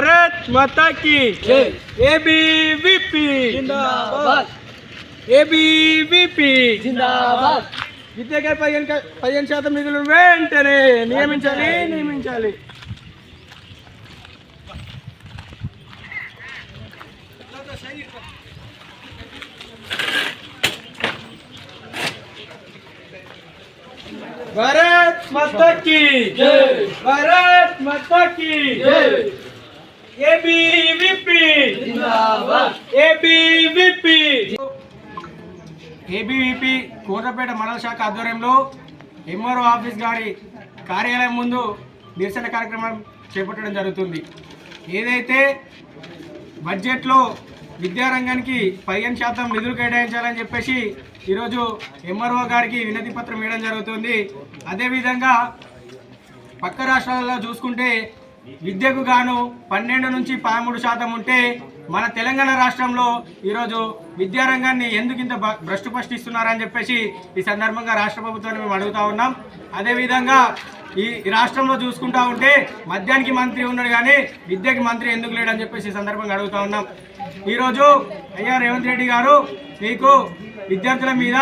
భారత్ మాతా కి ఏబీవీపీ జిందాబాద్ ఏబీవీపీ జిందాబాద్ విద్యకై పదిహేను క- పదిహేను శాతం నిధులు వెంటనే నియమించాలి నియమించాలి భారత్ మాతా కి భారత్ మాతా కి ఏబీవీపీ జిందాబాద్ ఏబీవీపీ ఏబీవీపీ కోటపేట మండల శాఖ ఆధ్వర్యంలో ఎంఆర్ఓ ఆఫీస్ గారి కార్యాలయం ముందు నిరసన కార్యక్రమం చేపట్టడం జరుగుతుంది. ఏదైతే బడ్జెట్లో విద్యారంగానికి పదిహేను శాతం నిధులు కేటాయించాలని చెప్పేసి ఈరోజు ఎంఆర్ఓ గారికి వినతి పత్రం ఇవ్వడం జరుగుతుంది. అదేవిధంగా పక్క రాష్ట్రాలలో చూసుకుంటే విద్యకు గాను పన్నెండు నుంచి పదమూడు శాతం ఉంటే మన తెలంగాణ రాష్ట్రంలో ఈరోజు విద్యారంగాన్ని ఎందుకు ఇంత భ- భ్రష్టు పష్టిస్తున్నారని చెప్పేసి ఈ సందర్భంగా రాష్ట్ర ప్రభుత్వాన్ని మేము అడుగుతా ఉన్నాం. అదేవిధంగా ఈ రాష్ట్రంలో చూసుకుంటా ఉంటే మద్యానికి మంత్రి ఉన్నాడు కానీ విద్యకి మంత్రి ఎందుకు లేడని చెప్పేసి ఈ సందర్భంగా అడుగుతా ఉన్నాం. ఈరోజు అయ్యా రేవంత్ రెడ్డి గారు మీకు విద్యార్థుల మీద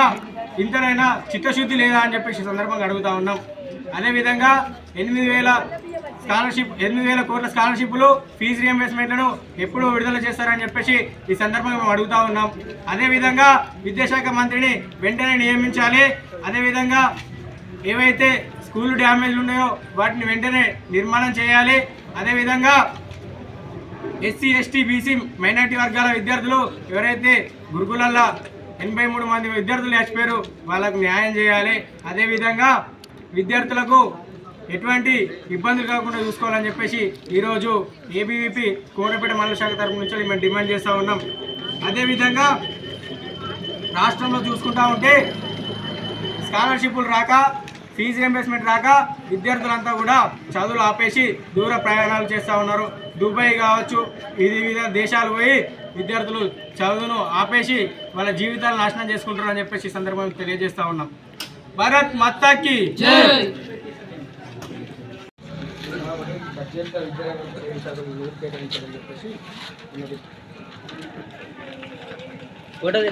ఇంతనైనా చిత్తశుద్ధి లేదా అని చెప్పేసి సందర్భంగా అడుగుతా ఉన్నాం. అదేవిధంగా ఎనిమిది వేల స్కాలర్షిప్ ఎనిమిది వేల కోట్ల స్కాలర్షిప్లు ఫీజు రియంబర్స్మెంట్లను ఎప్పుడు విడుదల చేస్తారని చెప్పేసి ఈ సందర్భంగా మేము అడుగుతా ఉన్నాం. అదేవిధంగా విద్యాశాఖ మంత్రిని వెంటనే నియమించాలి. అదేవిధంగా ఏవైతే స్కూల్ డ్యామేజ్లు ఉన్నాయో వాటిని వెంటనే నిర్మాణం చేయాలి. అదేవిధంగా ఎస్సీ ఎస్టీ బీసీ మైనార్టీ వర్గాల విద్యార్థులు ఎవరైతే గురుకులల్లో ఎనభై మూడు మంది విద్యార్థులు చచ్చిపోయారు వాళ్ళకు న్యాయం చేయాలి. అదేవిధంగా విద్యార్థులకు ఎటువంటి ఇబ్బందులు కాకుండా చూసుకోవాలని చెప్పేసి ఈరోజు ఏబీవీపీ కోటపేట మండల శాఖ తరపు నుంచి మేము డిమాండ్ చేస్తూ ఉన్నాం. అదేవిధంగా రాష్ట్రంలో చూసుకుంటా ఉంటే స్కాలర్షిప్లు రాక ఫీజు రియంబర్స్మెంట్ రాక విద్యార్థులంతా కూడా చదువులు ఆపేసి దూర ప్రయాణాలు చేస్తూ ఉన్నారు. దుబాయ్ కావచ్చు ఇది వివిధ దేశాలు పోయి విద్యార్థులు చదువును ఆపేసి వాళ్ళ జీవితాలు నాశనం చేసుకుంటారు అని చెప్పేసి సందర్భంగా తెలియజేస్తూ ఉన్నాం. భారత్ మత్తాకి బడ్జెట్ విద్యారంగం చెప్పేసి ఉన్నది